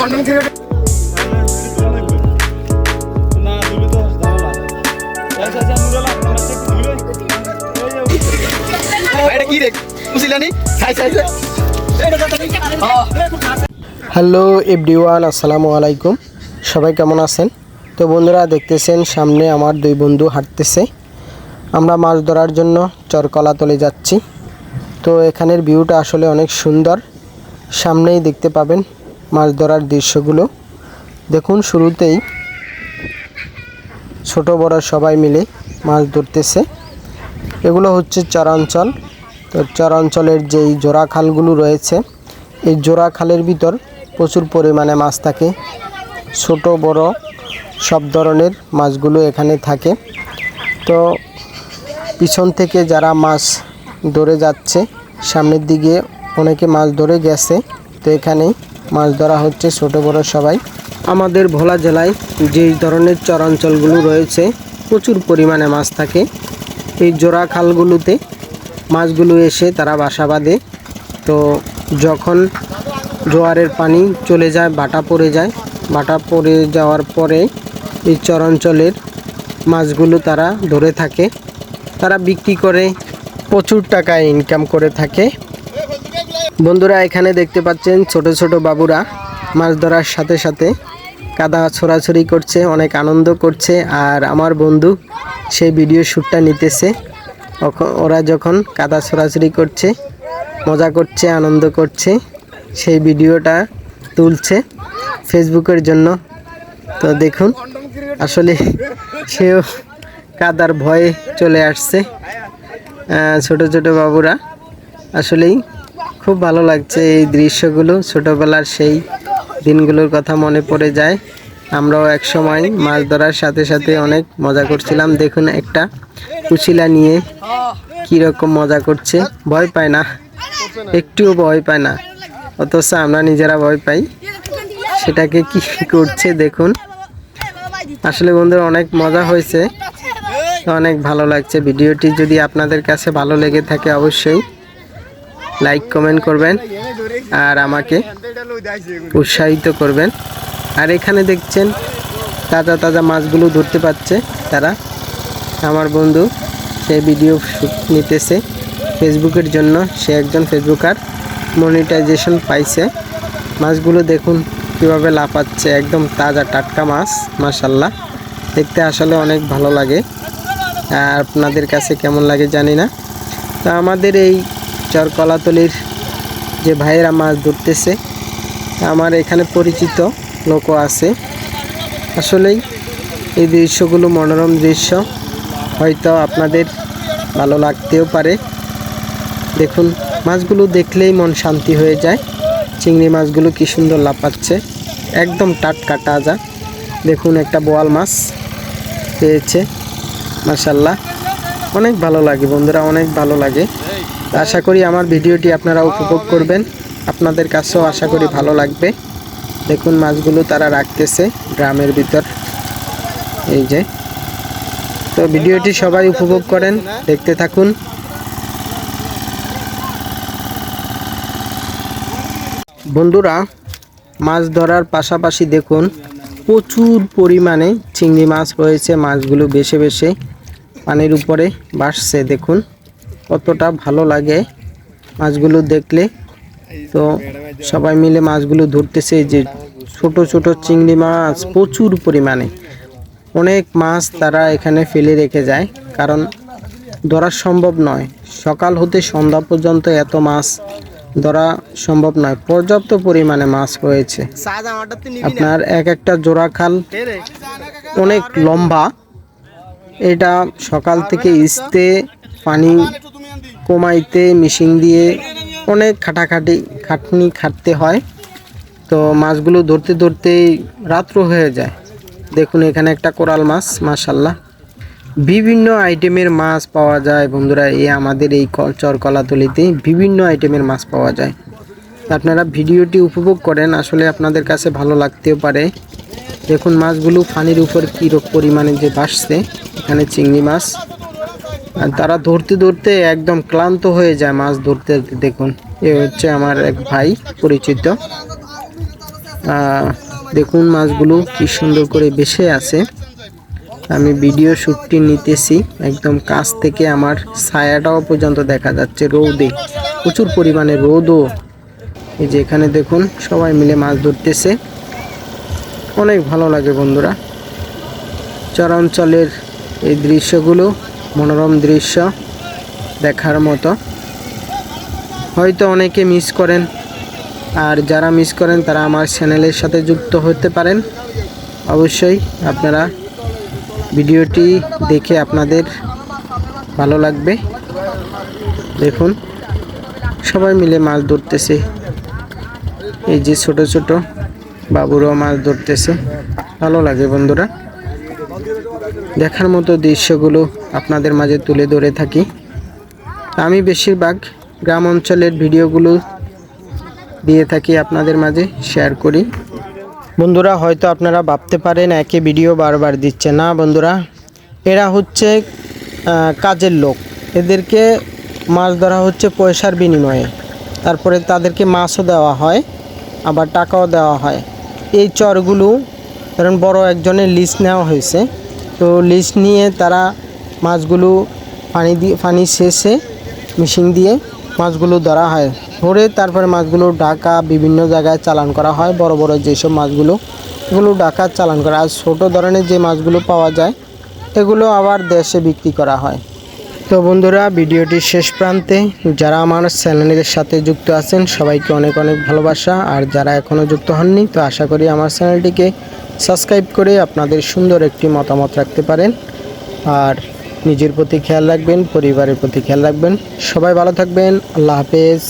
Hello everyone, আসসালামু আলাইকুম। সবাই কেমন আছেন? তো বন্ধুরা, দেখতেছেন সামনে আমার দুই বন্ধু হাঁটতেছে। আমরা মাছ ধরার জন্য চরকলা তলে যাচ্ছি। তো এখানের ভিউটা আসলে অনেক সুন্দর। সামনেই দেখতে পাবেন মাছ ধরার দৃশ্যগুলো। দেখুন, শুরুতেই ছোট বড় সবাই মিলে মাছ ধরতেছে। এগুলো হচ্ছে চরাঞ্চল। তো চরাঞ্চলের যেই জোড়া খালগুলো রয়েছে, এই জোড়া খালের ভিতর প্রচুর পরিমাণে মাছ থাকে। ছোট, বড় সব ধরনের মাছগুলো এখানে থাকে। তো পিছন থেকে যারা মাছ ধরে যাচ্ছে, সামনের দিকে অনেকে মাছ ধরে গেছে। তো এখানে মাছ ধরা হচ্ছে ছোট বড় সবাই। আমাদের ভোলা জেলায় যেই ধরনের চরাঞ্চলগুলো রয়েছে, প্রচুর পরিমাণে মাছ থাকে। এই জোড়া খালগুলোতে মাছগুলো এসে তারা বাসা বাঁধে। তো যখন জোয়ারের পানি চলে যায়, বাটা পড়ে যায়, বাটা পড়ে যাওয়ার পরে এই চরাঞ্চলের মাছগুলো তারা ধরে থাকে। তারা বিক্রি করে প্রচুর টাকা ইনকাম করে থাকে। বন্ধুরা, এখানে দেখতে পাচ্ছেন ছোট ছোট বাবুরা মাছ ধরার সাথে সাথে কাদা ছোড়াছড়ি করছে, অনেক আনন্দ করছে। আর আমার বন্ধু সেই ভিডিও শ্যুটটা নিতেছে। ওরা যখন কাদা ছোড়াছড়ি করছে, মজা করছে, আনন্দ করছে, সেই ভিডিওটা তুলছে ফেসবুকের জন্য। তো দেখুন, আসলে সেও কাদার ভয়ে চলে আসছে ছোট ছোট বাবুরা। আসলেই খুব ভালো লাগছে এই দৃশ্যগুলো। ছোটবেলার সেই দিনগুলোর কথা মনে পড়ে যায়। আমরাও এক সময় মাছ ধরার সাথে সাথে অনেক মজা করছিলাম। দেখুন একটা কুচিলা নিয়ে কীরকম মজা করছে। ভয় পায় না, একটুও ভয় পায় না। অথচ আমরা নিজেরা ভয় পাই। সেটাকে কি করছে দেখুন। আসলে বন্ধুরা, অনেক মজা হয়েছে। অনেক ভালো লাগছে। ভিডিওটি যদি আপনাদের কাছে ভালো লেগে থাকে, অবশ্যই লাইক কমেন্ট করবেন আর আমাকে উৎসাহিত করবেন। আর এখানে দেখছেন তাজা তাজা মাছগুলো ধরতে পারছে তারা। আমার বন্ধু সে ভিডিও নিতেছে। ফেসবুকের জন্য সে একজন ফেসবুকার মনিটাইজেশন পাইছে। মাছগুলো দেখুন কীভাবে লাফাচ্ছে। একদম তাজা টাটকা মাছ মাশাল্লাহ দেখতে আসলে অনেক ভালো লাগে। আর আপনাদের কাছে কেমন লাগে জানি না। তো আমাদের এই চরকলাতলির যে ভাইয়েরা মাছ ধরতেছে, আমার এখানে পরিচিত লোকও আছে। আসলেই এই দৃশ্যগুলো মনোরম দৃশ্য, হয়তো আপনাদের ভালো লাগতেও পারে। দেখুন, মাছগুলো দেখলেই মন শান্তি হয়ে যায়। চিংড়ি মাছগুলো কি সুন্দর লাফাচ্ছে। একদম টাটকা তাজা। দেখুন একটা বোয়াল মাছ পেয়েছে। মাসাল্লাহ অনেক ভালো লাগে বন্ধুরা, অনেক ভালো লাগে। আশা করি আমার ভিডিওটি আপনারা উপভোগ করবেন। আপনাদের কাছেও আশা করি ভালো লাগবে। দেখুন মাছগুলো তারা রাখতেছে গ্রামের ভিতর। এই যে। তো ভিডিওটি সবাই উপভোগ করেন, দেখতে থাকুন। বন্ধুরা, মাছ ধরার পাশাপাশি দেখুন, প্রচুর পরিমাণে চিংড়ি মাছ রয়েছে। মাছগুলো বেশে বেশে পানির উপরে ভাসছে দেখুন। কতটা ভালো লাগে মাছগুলো দেখলে। তো সবাই মিলে মাছগুলো ধরতেছে যে ছোট ছোট চিংড়ি মাছ প্রচুর পরিমাণে। অনেক মাছ তারা এখানে ফেলে রেখে যায়, কারণ ধরা সম্ভব নয়। সকাল হতে সন্ধ্যা পর্যন্ত এত মাছ ধরা সম্ভব নয়। পর্যাপ্ত পরিমাণে মাছ রয়েছে। আপনার এক একটা জোড়া খাল অনেক লম্বা। এটা সকাল থেকে ইস্তে পানি কমাইতে মেশিন দিয়ে অনেক খাটাখাটি খাটনি খাটতে হয়। তো মাছগুলো ধরতে ধরতেই রাত্র হয়ে যায়। দেখুন, এখানে একটা কোরাল মাছ মাশাল্লাহ বিভিন্ন আইটেমের মাছ পাওয়া যায়। বন্ধুরা, এই আমাদের এই চরকলাতলিতে বিভিন্ন আইটেমের মাছ পাওয়া যায়। আপনারা ভিডিওটি উপভোগ করেন, আসলে আপনাদের কাছে ভালো লাগতেও পারে। দেখুন, মাছগুলো পানির উপর কী পরিমাণে যে ভাসছে, এখানে চিংড়ি মাছ তারা ধরতে ধরতে একদম ক্লান্ত হয়ে যায় মাছ ধরতে দেখুন। এ হচ্ছে আমার এক ভাই পরিচিত। দেখুন মাছগুলো কি সুন্দর করে বেসে আছে। আমি ভিডিও শ্যুটটি নিতেছি। একদম কাছ থেকে আমার ছায়াটাও পর্যন্ত দেখা যাচ্ছে রৌদে। প্রচুর পরিমাণে রোদও। এই যে এখানে দেখুন সবাই মিলে মাছ ধরতেছে। অনেক ভালো লাগে বন্ধুরা। চরাঞ্চলের এই দৃশ্যগুলো মনোরম দৃশ্য দেখার মতো। হয়তো অনেকে মিস করেন। আর যারা মিস করেন, তারা আমার চ্যানেলের সাথে যুক্ত হতে পারেন। অবশ্যই আপনারা ভিডিওটি দেখে আপনাদের ভালো লাগবে। দেখুন, সবাই মিলে মাছ ধরতেছে। এই যে ছোট ছোট বাবুরাও মাছ ধরতেছে। ভালো লাগে বন্ধুরা। দেখার মতো দৃশ্যগুলো আপনাদের মাঝে তুলে ধরে থাকি। আমি বেশিরভাগ গ্রাম অঞ্চলের ভিডিওগুলো দিয়ে থাকি আপনাদের মাঝে শেয়ার করি। বন্ধুরা, হয়তো আপনারা ভাবতে পারেন, একই ভিডিও বারবার দিচ্ছে। না, বন্ধুরা, এরা হচ্ছে কাজের লোক। এদেরকে মাছ ধরা হচ্ছে পয়সার বিনিময়ে। তারপরে তাদেরকে মাছও দেওয়া হয়, আবার টাকাও দেওয়া হয়। এই চরগুলো ধরেন বড় একজনের লিস্ট নেওয়া হয়েছে। তো লিস্ট নিয়ে তারা মাছগুলো পানি দিয়ে, পানি শেষে মেশিন দিয়ে মাছগুলো ধরা হয়। ধরে তারপরে মাছগুলো ঢাকা বিভিন্ন জায়গায় চালান করা হয়। বড় বড় যেসব মাছগুলো, এগুলো ঢাকা চালান করা আর ছোটো ধরনের যে মাছগুলো পাওয়া যায়, এগুলো আবার দেশে বিক্রি করা হয়। তো বন্ধুরা ভিডিওটির শেষ প্রান্তে। যারা আমার চ্যানেলের সাথে যুক্ত আছেন, সবাইকে অনেক অনেক ভালোবাসা। আর যারা এখনও যুক্ত হননি, তো আশা করি আমার চ্যানেলটিকে সাবস্ক্রাইব করে আপনাদের সুন্দর একটি মতামত রাখতে পারেন। আর নিজের প্রতি খেয়াল রাখবেন, পরিবারের প্রতি খেয়াল রাখবেন। সবাই ভালো থাকবেন, আল্লাহ হাফেজ।